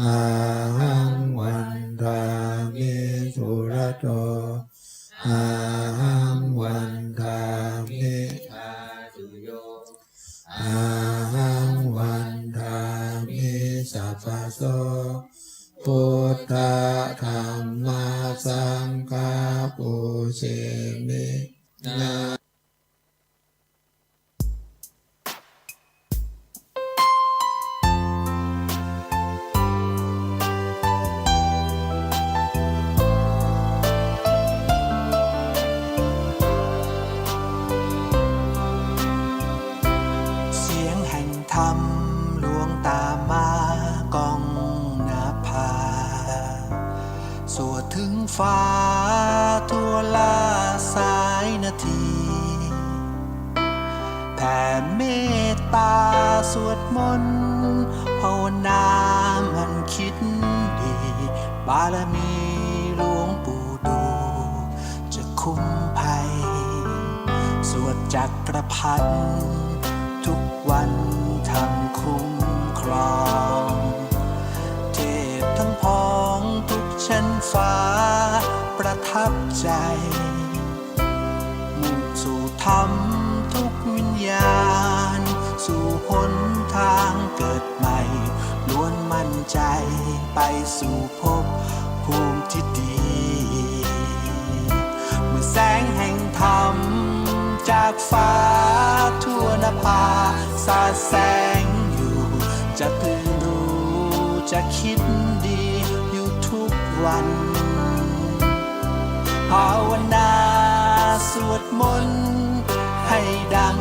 อาหังวันทามิสุรโตอาหังวันทามิทาตุโยอาหังวันทามิสัพพโสพุทธธรรมสังฆาปุเชมินา แห่งธรรมลวงตามมากองนาภา สวดถึงฟ้าทั่วลาสายนาทีแผ่เมตตาสวดมนต์ภาวนามันคิดดี บารมีหลวงปู่ดูจะคุ้มภัย สวดจักรพันทุกวัน ทำคุ้มครองเทพทั้งพองทุกชั้นฟ้า ประทับใจมุ่งสู่ธรรมทุกวิญญาณ สู่หนทางเกิดใหม่ ล้วนมั่นใจไปสู่ภพภูมิที่ดี เมื่อแสงแห่งธรรม จากฟ้าทั่วนภาสาดแสงอยู่ จะตื่นรู้จะคิดดีอยู่ทุกวันภาวนาสวดมนต์ให้ดัง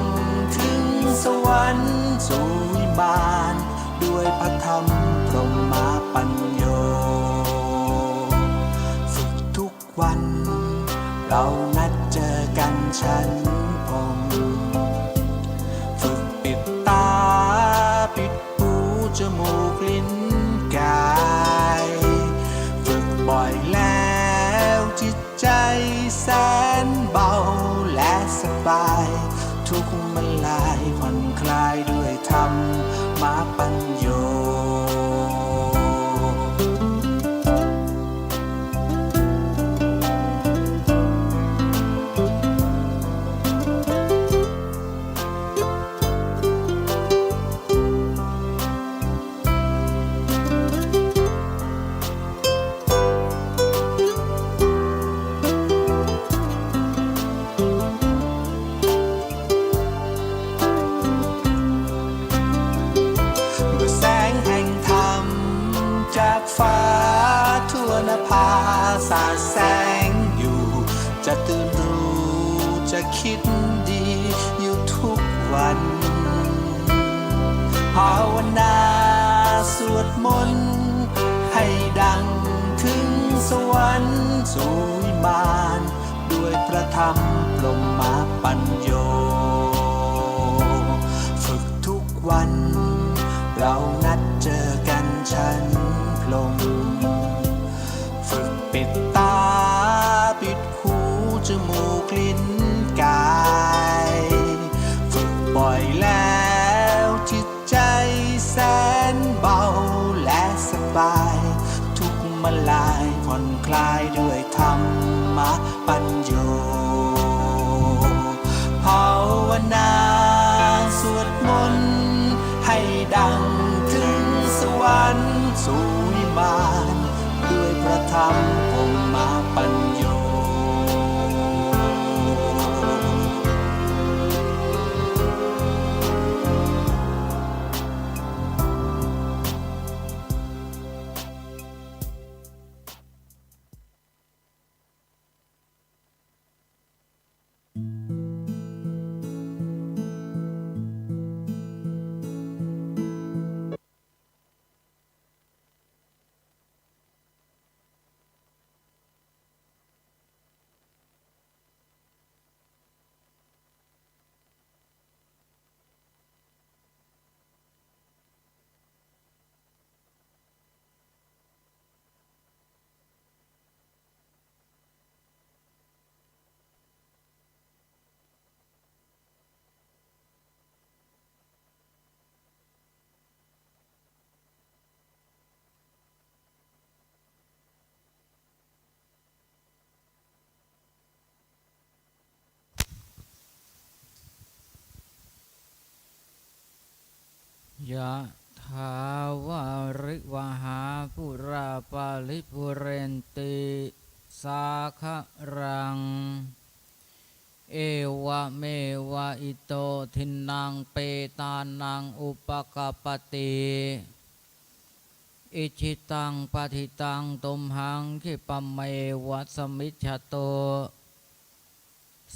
ถึงสวรรค์สู่วิมานด้วยพระธรรมพรหมาปัญโยฝึกทุกวัน เรานัดเจอกันฉัน จมูกลิ้นกายฝึกบ่อยแล้วจิตใจแสนเบาและสบายทุก จะคิดดีอยู่ทุกวันภาวนาสวดมนต์ให้ดังถึงสวรรค์สู่วิมานด้วยพระธรรมพรหมาปัญโย ฝึกทุกวัน เรานัดเจอกันฉัน ปัญโยภาวนาสวดมนต์ให้ดังถึงสวรรค์สู่วิมานด้วยพระธรรม ยะถาวาริวหาปุราปาลิปุเรนติสาคะรัง เอวะเมวะอิโตทินังเปตานังอุปกปปติอิชิตังปฏิตังตุมหังคิปะเมวัสมิจฉโต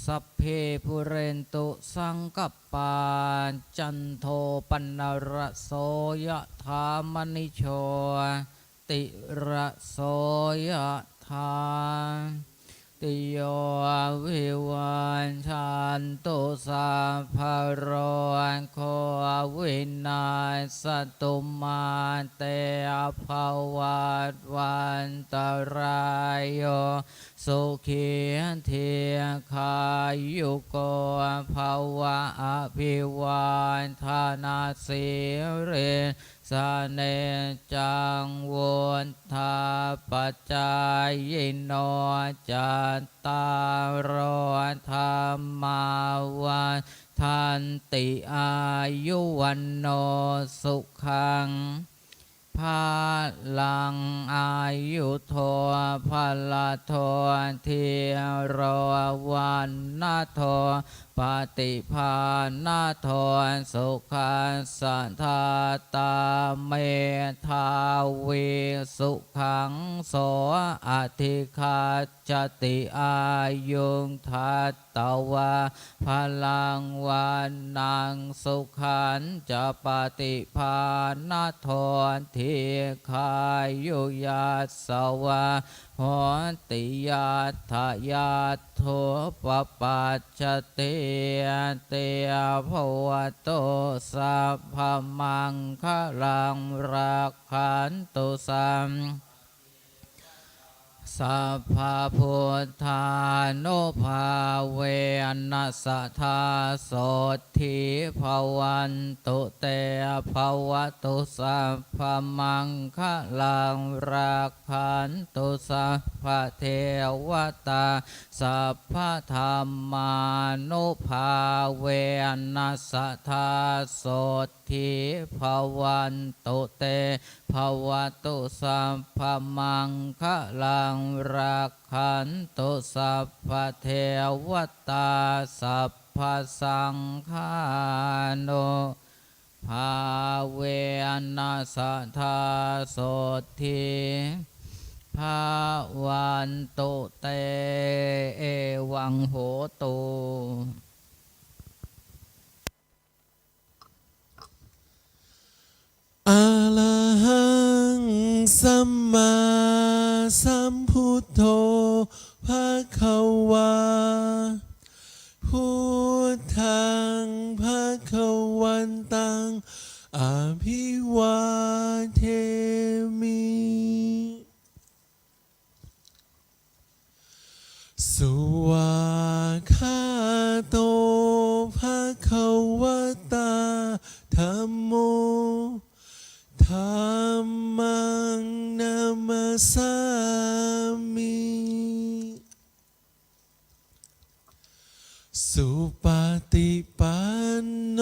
สัพเพภูเรนตุสังกปาจันโทปนระโสยธามนิโชติระโสยธา ติโยวิวันชันตุสัพพะโรโควินาสตุมาเตอภวัตวันตรายโยสุขีเทียขายุโกภาวะอภิวานธานาสิเร สเนจังวุนทาปจายโนจัตตารอธรรมาวันทันติอายุวันโนสุขังพาลังอายุโทพลาโทเทียรวันนาโท ปฏิภาณาโทสุขัสสะทาตาเมทาวีสุขังโสอธิคาจติอายุงทัตตวาพลังวันนังสุขันจะปฏิภาณาโททิคายุยัสวะ หติยาทายาโทปปัจจเตเตภวโตสัพพมังคะลังรักขันตุสัม สัพพะพุทธานุภาเวนัสสทธาโสทิภวันตุเตภวตุสัพพมังคะลังรักขันตุสัพพเทวตาสัพพธรรมานุภาเวนัสสทธาโสทิภวันตุเตภวตุสัพพมังคะลังังรักขันตุสัพพเทวตาสัพพสังฆานุภาเวนัสธาโสทิภาวันตุเต เอวังโหตุ อะระหังสัมมาสัมพุทโธภะคะวาพุทธังภะคะวันตังอภิวาเทมิสุวาคาโตภะคะวะตาธัมโม มาสามิสุปฏิปันโน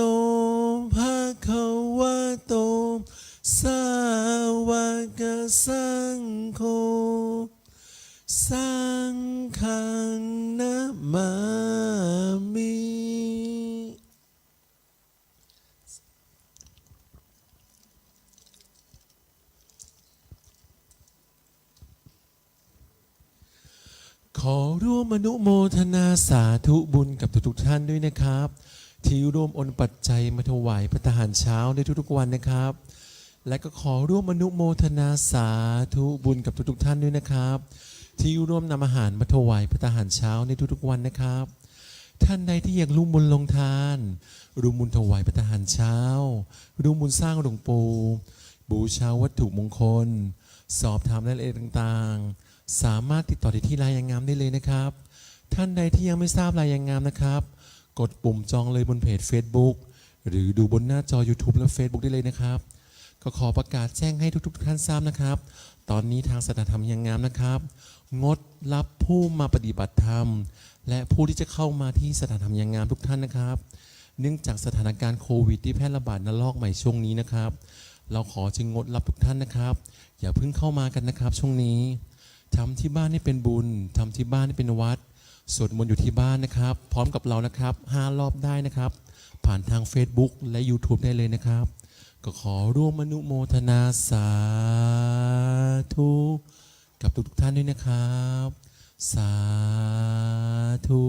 ภะคะวะโต สาวกสังโฆ สังฆังนามามิ ข อร่วมอนุโมทนาสาธุบุญกับทุกๆท่านด้วยนะครับ ที่ร่วมอนปัจจัยมาถวายพระทหารเช้าในทุกๆวันนะครับ และก็ขอร่วมอนุโมทนาสาธุบุญกับทุกๆท่านด้วยนะครับ ที่ร่วมนำอาหารมาถวายพระทหารเช้าในทุกๆวันนะครับ ท่านใดที่อยากร่วมบุญลงทาน ร่วมบุญถวายพระทหารเช้า ร่วมบุญสร้างหลวงปู่บูชาวัตถุมงคล สอบถามรายละเอียดต่างๆ สามารถติดต่อได้ที่รายยังงามได้เลยนะครับ ท่านใดที่ยังไม่ทราบรายยังงามนะครับ กดปุ่มจองเลยบนเพจ Facebook หรือดูบนหน้าจอ YouTube และ Facebook ได้เลยนะครับ ก็ขอประกาศแจ้งให้ทุก ๆ ท่านทราบนะครับ ตอนนี้ทางสถานธรรมยังงามนะครับ งดรับผู้มาปฏิบัติธรรม และผู้ที่จะเข้ามาที่สถานธรรมยังงามทุกท่านนะครับ เนื่องจากสถานการณ์โควิดที่แพร่ระบาดระลอกใหม่ช่วงนี้นะครับ เราขอจึงงดรับทุกท่านนะครับ อย่าเพิ่งเข้ามากันนะครับช่วงนี้ ทำที่บ้านให้เป็นบุญทำที่บ้านให้เป็นวัด สวดมนต์อยู่ที่บ้านนะครับ พร้อมกับเรานะครับห้ารอบได้นะครับ ผ่านทาง Facebook และ YouTube ได้เลยนะครับ ก็ขอร่วมอนุโมทนาสาธุกับทุกท่านด้วยนะครับ สาธุ